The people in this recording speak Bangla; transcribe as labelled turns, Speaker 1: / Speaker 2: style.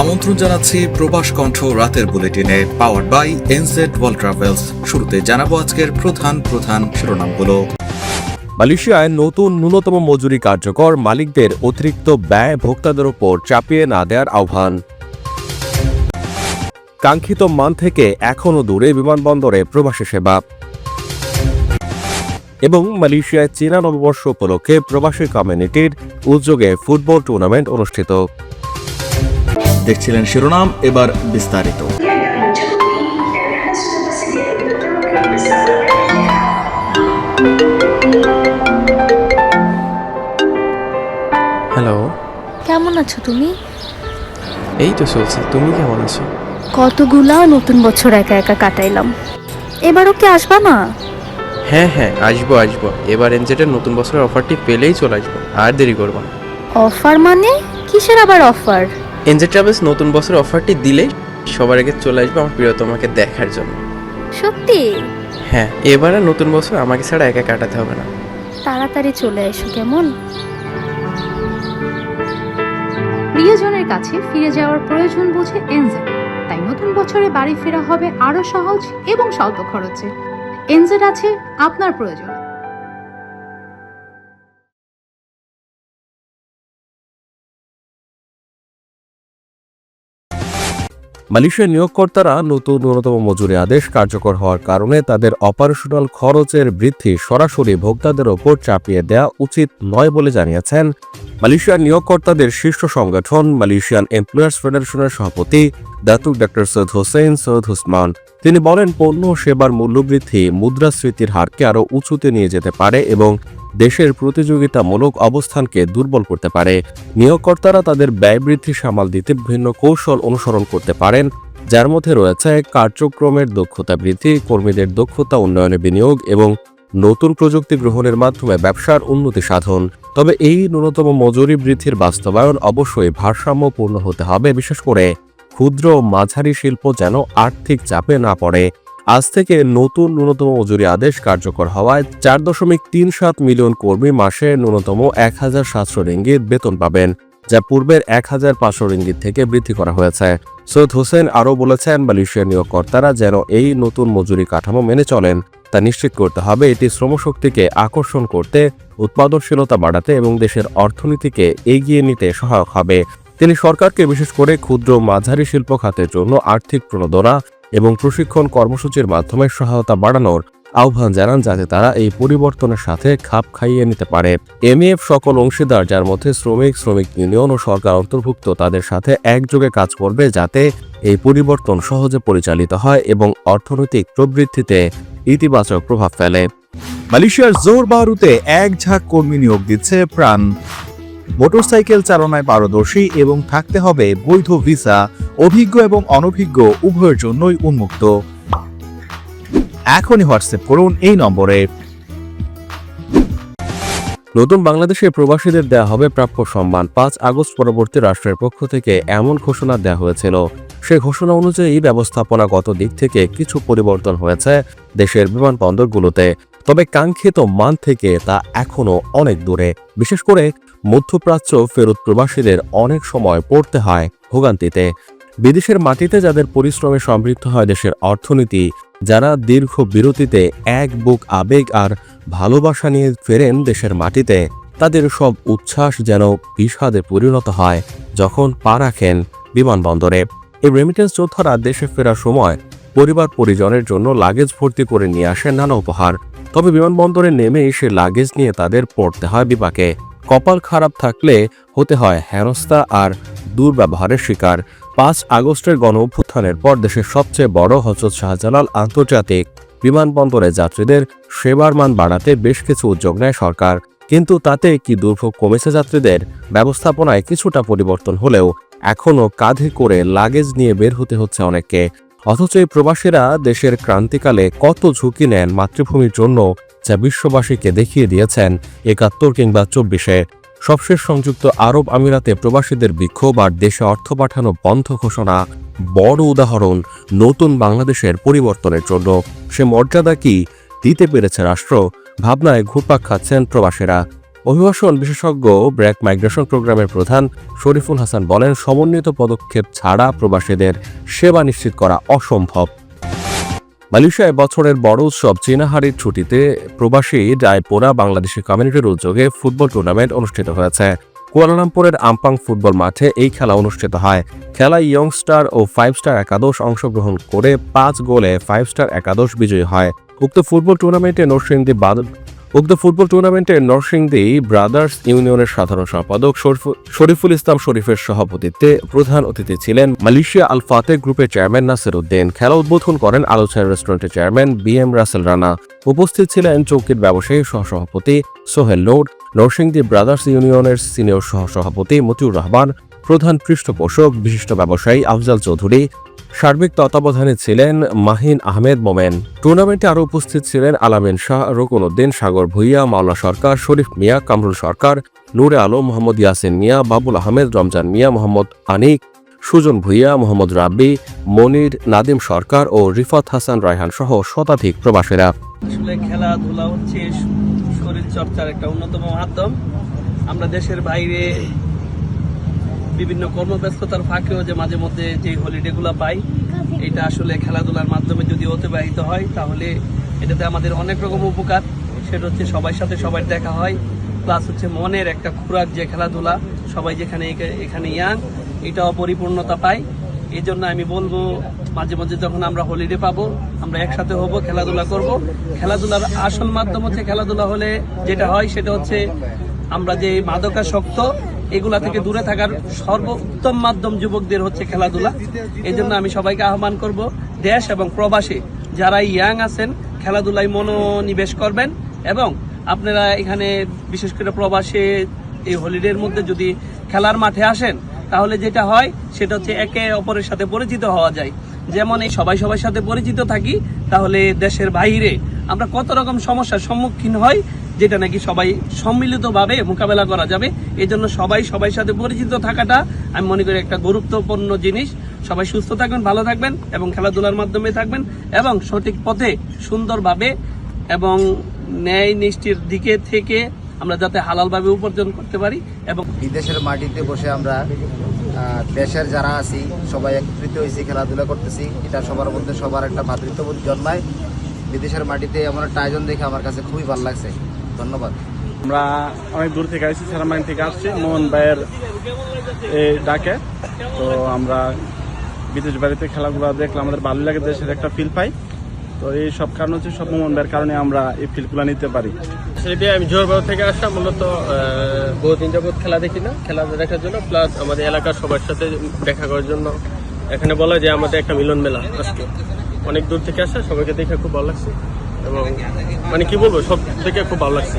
Speaker 1: আমন্ত্রণ জানাচ্ছি প্রবাস কণ্ঠ রাতের বুলেটিনে power by NZ World Travels শুরুতে জানাব আজকের প্রধান প্রধান শিরোনামগুলো।
Speaker 2: মালয়েশিয়ায় নতুন ন্যূনতম মজুরি কার্যকর, মালিকদের অতিরিক্ত ব্যয় ভোক্তাদের ওপর চাপিয়ে না দেওয়ার আহ্বান। কাঙ্ক্ষিত মান থেকে এখনও দূরে বিমানবন্দরে প্রবাসী সেবা। এবং মালয়েশিয়ায় চীনা নববর্ষ উপলক্ষে প্রবাসী কমিউনিটির উদ্যোগে ফুটবল টুর্নামেন্ট অনুষ্ঠিত।
Speaker 1: দেখছিলেন শিরোনাম এবার বিস্তারিত।
Speaker 3: হ্যালো
Speaker 4: কেমন আছো তুমি?
Speaker 3: এই তো চলছে। তুমি কেমন আছো?
Speaker 4: কতগুলা নতুন বছর একা একা কাটাইলাম। এবারও কি আসবা না?
Speaker 3: হ্যাঁ হ্যাঁ আসব আসব। এবার এনজেটের নতুন বছরের অফারটি পেলেই চলে আসব। আর দেরি করব না।
Speaker 4: অফার মানে? কিসের আবার অফার
Speaker 3: এনজেড ট্রাভেলস নতুন বছরের অফারটি দিলে সবার আগে চলে আসবে আমার প্রিয়তমাকে দেখার জন্য।
Speaker 4: সত্যি?
Speaker 3: হ্যাঁ এবার আর নতুন বছর আমাকে ছাড়া একা কাটাতে হবে না।
Speaker 4: তাড়াতাড়ি চলে এসো কেমন?
Speaker 5: প্রিয়জনের কাছে ফিরে যাওয়ার প্রয়োজন বুঝে এনজেড তাই নতুন বছরে বাড়ি ফেরা হবে আরও সহজ এবং স্বল্প খরচে। এনজেড আছে আপনার প্রয়োজন।
Speaker 2: মালয়েশিয়ার নিয়োগকর্তারা নতুন ন্যূনতম মজুরি আদেশ কার্যকর হওয়ার কারণে তাদের অপারেশনাল খরচের বৃদ্ধি সরাসরি ভোক্তাদের ওপর চাপিয়ে দেওয়া উচিত নয় বলে জানিয়েছেন মালয়েশিয়ার নিয়োগকর্তাদের শীর্ষ সংগঠন মালয়েশিয়ান এমপ্লয়ার্স ফেডারেশনের সভাপতি Datuk doctor Syed Hussain Syed Husman. তিনি বলেন, পণ্য সেবার মূল্যবৃদ্ধি, মুদ্রাস্ফীতির হারকে আরও উঁচুতে নিয়ে যেতে পারে এবং দেশের প্রতিযোগিতামূলক অবস্থানকে দুর্বল করতে পারে। নিয়োগকর্তারা তাদের ব্যয় বৃদ্ধি সামাল দিতে বিভিন্ন কৌশল অনুসরণ করতে পারেন, যার মধ্যে রয়েছে কার্যক্রমের দক্ষতা বৃদ্ধি, কর্মীদের দক্ষতা উন্নয়নে বিনিয়োগ এবং নতুন প্রযুক্তি গ্রহণের মাধ্যমে ব্যবসার উন্নতি সাধন। তবে এই ন্যূনতম মজুরি বৃদ্ধির বাস্তবায়ন অবশ্যই ভারসাম্যপূর্ণ হতে হবে, বিশেষ করে ক্ষুদ্র ও মাঝারি শিল্প যেন আর্থিক চাপে না পড়ে। আজ থেকে নতুন ন্যূনতম মজুরি আদেশ কার্যকর হওয়ায় চার দশমিক তিন সাত মিলিয়ন কর্মী মাসে ন্যূনতম এক হাজার সাতশো রিঙ্গিত বেতন পাবেন, যা পূর্বের এক হাজার পাঁচশো রিঙ্গিত থেকে বৃদ্ধি করা হয়েছে। সৈয়দ হোসেন আরও বলেছেন, মালয়েশিয়ার নিয়োগকর্তারা যেন এই নতুন মজুরি কাঠামো মেনে চলেন। তা নিশ্চিত করতে হবে, এটি শ্রমশক্তিকে আকর্ষণ করতে, উৎপাদনশীলতা বাড়াতে এবং দেশের অর্থনীতিকে এগিয়ে নিতে সহায়ক হবে। তিনি সরকারকে বিশেষ করে ক্ষুদ্র মাঝারি শিল্প খাতের জন্য আর্থিক প্রণোদনা এবং প্রশিক্ষণ কর্মসূচির মাধ্যমে সহায়তা বাড়ানোর আহ্বান জানান যাতে তারা এই পরিবর্তনের সাথে খাপ খাইয়ে নিতে পারে। এমইএফ সকল অংশীদার যার মধ্যে শ্রমিক শ্রমিক ইউনিয়ন ও সরকার অন্তর্ভুক্ত তাদের সাথে একযোগে কাজ করবে যাতে এই পরিবর্তন সহজে পরিচালিত হয় এবং অর্থনৈতিক প্রবৃদ্ধিতে ইতিবাচক প্রভাব ফেলে।
Speaker 6: মালয়েশিয়ার জোর বারুতে এক ঝাঁক কর্মী নিয়োগ দিচ্ছে প্রাণ। মোটরসাইকেল চালনায় পারদর্শী এবং থাকতে হবে বৈধ ভিসা, অভিজ্ঞ এবং অনভিজ্ঞ, উভয়ের জন্যই উন্মুক্ত। এখনই হোয়াটসঅ্যাপ করুন এই নম্বরে।
Speaker 2: নতুন বাংলাদেশের প্রবাসীদের দেয়া হবে প্রাপ্য সম্মান। পাঁচ আগস্ট পরবর্তী রাষ্ট্রের পক্ষ থেকে এমন ঘোষণা দেওয়া হয়েছিল। সে ঘোষণা অনুযায়ী ব্যবস্থাপনাগত দিক থেকে কিছু পরিবর্তন হয়েছে দেশের বিমানবন্দরগুলোতে। তবে কাঙ্ক্ষিত মান থেকে তা এখনও অনেক দূরে। বিশেষ করে মধ্যপ্রাচ্য ফেরত প্রবাসীদের অনেক সময় পড়তে হয় ভোগান্তিতে। বিদেশের মাটিতে যাদের পরিশ্রমে সমৃদ্ধ হয় দেশের অর্থনীতি, যারা দীর্ঘ বিরতিতে এক বুক আবেগ আর ভালোবাসা নিয়ে ফেরেন দেশের মাটিতে, তাদের সব উচ্ছ্বাস যেন বিষাদে পরিণত হয় যখন পা রাখেন বিমানবন্দরে। এই রেমিটেন্স যোদ্ধারা দেশে ফেরার সময় পরিবার পরিজনের জন্য লাগেজ ভর্তি করে নিয়ে আসেন নানা উপহার। তবে বিমানবন্দরে নেমে সে লাগেজ নিয়ে তাদের পড়তে হয় বিপাকে। কপাল খারাপ থাকলে হতে হয় হেনস্থা আর দুর্ব্যবহারের শিকার। পাঁচ আগস্টের গণ অভ্যুত্থানের পর দেশের সবচেয়ে বড় হজরত শাহজালাল আন্তর্জাতিক বিমানবন্দরে যাত্রীদের সেবার মান বাড়াতে বেশ কিছু উদ্যোগ নেয় সরকার। কিন্তু তাতে কি দুর্ভোগ কমেছে যাত্রীদের? ব্যবস্থাপনায় কিছুটা পরিবর্তন হলেও এখনও কাঁধে করে লাগেজ নিয়ে বের হতে হচ্ছে অনেককে। অথচ এই প্রবাসীরা দেশের ক্রান্তিকালে কত ঝুঁকি নেন মাতৃভূমির জন্য যা বিশ্ববাসীকে দেখিয়ে দিয়েছেন একাত্তর কিংবা চব্বিশে। সবশেষ সংযুক্ত আরব আমিরাতে প্রবাসীদের বিক্ষোভ আর দেশে অর্থ পাঠানো বন্ধ ঘোষণা, বড় উদাহরণ নতুন বাংলাদেশের পরিবর্তনের জন্য। সে মর্যাদা কি? দিতে পেরেছে রাষ্ট্র? ভাবনায় ঘুরপাক খাচ্ছেন প্রবাসীরা। অভিবাসন বিশেষজ্ঞ ব্র্যাক মাইগ্রেশন প্রোগ্রামের প্রধান শরীফুল হাসান বলেন, সমন্বিত পদক্ষেপ ছাড়া প্রবাসীদের সেবা নিশ্চিত করা অসম্ভব। মালয়েশিয়ায় বছরের বড় উৎসব চীনাহারির ছুটিতে প্রবাসী ডায়পোরা বাংলাদেশি কমিউনিটির উদ্যোগে ফুটবল টুর্নামেন্ট অনুষ্ঠিত হয়েছে। কুয়ালালামপুরের আমপাং ফুটবল মাঠে এই খেলা অনুষ্ঠিত হয়। খেলায় ইয়ংস্টার ও ফাইভ স্টার একাদশ অংশগ্রহণ করে পাঁচ গোলে ফাইভ স্টার একাদশ বিজয়ী হয়। উক্ত ফুটবল টুর্নামেন্টে নরসিংদী উক্ত ফুটবল টুর্নামেন্টে নরসিংদী ব্রাদার্স ইউনিয়নের সাধারণ সম্পাদক শরীফ- শরীফুল ইসলাম শরীফের সভাপতিত্বে প্রধান অতিথি ছিলেন মালয়েশিয়া আল ফাতে গ্রুপের চেয়ারম্যান নাসির উদ্দিন। খেলা উদ্বোধন করেন আলোচনা রেস্টুরেন্টের chairman B M Rasel Rana. উপস্থিত ছিলেন চৌকির ব্যবসায়ী সহসভাপতি সোহেল নোড নরসিংদী ব্রাদার্স ইউনিয়নের সিনিয়র সহসভাপতি মতিউর রহমান, প্রধান পৃষ্ঠপোষক, বিশিষ্ট ব্যবসায়ী আফজাল চৌধুরী সার্বিক তত্ত্বাবধানে ছিলেন মাহিন আহমেদ মোমেন। টুর্নামেন্টে আরও উপস্থিত ছিলেন আলামিন শাহ রকুন উদ্দিন সাগর ভুইয়া মাওলা সরকার শরীফ মিয়া, কামরুল সরকার, নূরে আলম, মোহাম্মদ ইয়াসিন মিয়া, বাবুল আহমেদ, রমজান মিয়া, মোহাম্মদ আনিক, সুজন ভুইয়া, মোহাম্মদ রাব্বি, মনির নাদিম সরকার ও রিফাত হাসান রায়হান সহ শতাধিক প্রবাসীরা।
Speaker 7: আসলে খেলাধুলা হচ্ছে শরীর চর্চার একটা অন্যতম মাধ্যম। আমরা দেশের বাইরে বিভিন্ন কর্মব্যস্ততার ফাঁকেও যে মাঝে মধ্যে যে হলিডেগুলো পাই, এটা আসলে খেলাধুলার মাধ্যমে যদি অতিবাহিত হয়, তাহলে এটাতে আমাদের অনেক রকম উপকার। সেটা হচ্ছে সবার সাথে সবার দেখা হয় প্লাস হচ্ছে মনের একটা খোরাক যে খেলাধুলা, সবাই যেখানে এখানে ইয়াং এটাও পরিপূর্ণতা পায়। এই জন্য আমি বলব, মাঝে মাঝে যখন আমরা হলিডে পাবো, আমরা একসাথে হব, খেলাধুলা করব। খেলাধুলার আসল মাধ্যম হচ্ছে খেলাধুলা হলে যেটা হয়, সেটা হচ্ছে আমরা যে মাদকাসক্ত এগুলা থেকে দূরে থাকার সর্বোত্তম মাধ্যম যুবকদের হচ্ছে খেলাধুলা। এই জন্য আমি সবাইকে আহ্বান করব, দেশ এবং প্রবাসে যারা ইয়াং আছেন, খেলাধুলায় মনোনিবেশ করবেন এবং আপনারা এখানে বিশেষ করে প্রবাসে এই হলিডের মধ্যে যদি খেলার মাঠে আসেন, তাহলে যেটা হয়, সেটা হচ্ছে একে অপরের সাথে পরিচিত হওয়া যায়। যেমন এই সবাই সবার সাথে পরিচিত থাকি, তাহলে দেশের বাইরে আমরা কত রকম সমস্যার সম্মুখীন হই, যেটা নাকি সবাই সম্মিলিতভাবে মোকাবেলা করা যাবে। এই জন্য সবাই সবাই সাথে পরিচিত থাকাটা আমি মনে করি একটা গুরুত্বপূর্ণ জিনিস। সবাই সুস্থ থাকবেন, ভালো থাকবেন এবং খেলাধুলার মাধ্যমে থাকবেন এবং সঠিক পথে সুন্দরভাবে এবং ন্যায় নিষ্ঠির দিকে থেকে আমরা যাতে হালালভাবে উপার্জন করতে পারি এবং
Speaker 8: বিদেশের মাটিতে বসে আমরা দেশের যারা আছি সবাই একত্রিত হয়েছি খেলাধুলা করতেছি এটা সবার মধ্যে সবার একটা ভাতৃত্ববোধ জন্মায়। বিদেশের মাটিতে এমন একটা আয়োজন দেখে আমার কাছে খুবই ভালো লাগছে। ধন্যবাদ।
Speaker 9: আমরা অনেক দূর থেকে আসছি সেরামাইন থেকে আসছি মোহন ভাইয়ের ডাকে। তো আমরা বিদেশ বাড়িতে খেলাগুলো দেখলে আমাদের ভালো লাগে দেশের একটা ফিল পাই। তো এই সব কারণ হচ্ছে সব মোহন কারণে আমরা এই ফিল্ডগুলো নিতে পারি।
Speaker 10: সেটি আমি জোরবাগ থেকে আসা মূলত বহু বহুদিন যাবৎ খেলা দেখি না, খেলা দেখার জন্য প্লাস আমাদের এলাকার সবার সাথে দেখা করার জন্য। এখানে বলা যে আমাদের একটা মিলন মেলা আজকে। অনেক দূর থেকে আসা, সবাইকে দেখে খুব ভালো লাগছে। এবং মানে কি বলব, সব থেকে খুব ভালো লাগছে।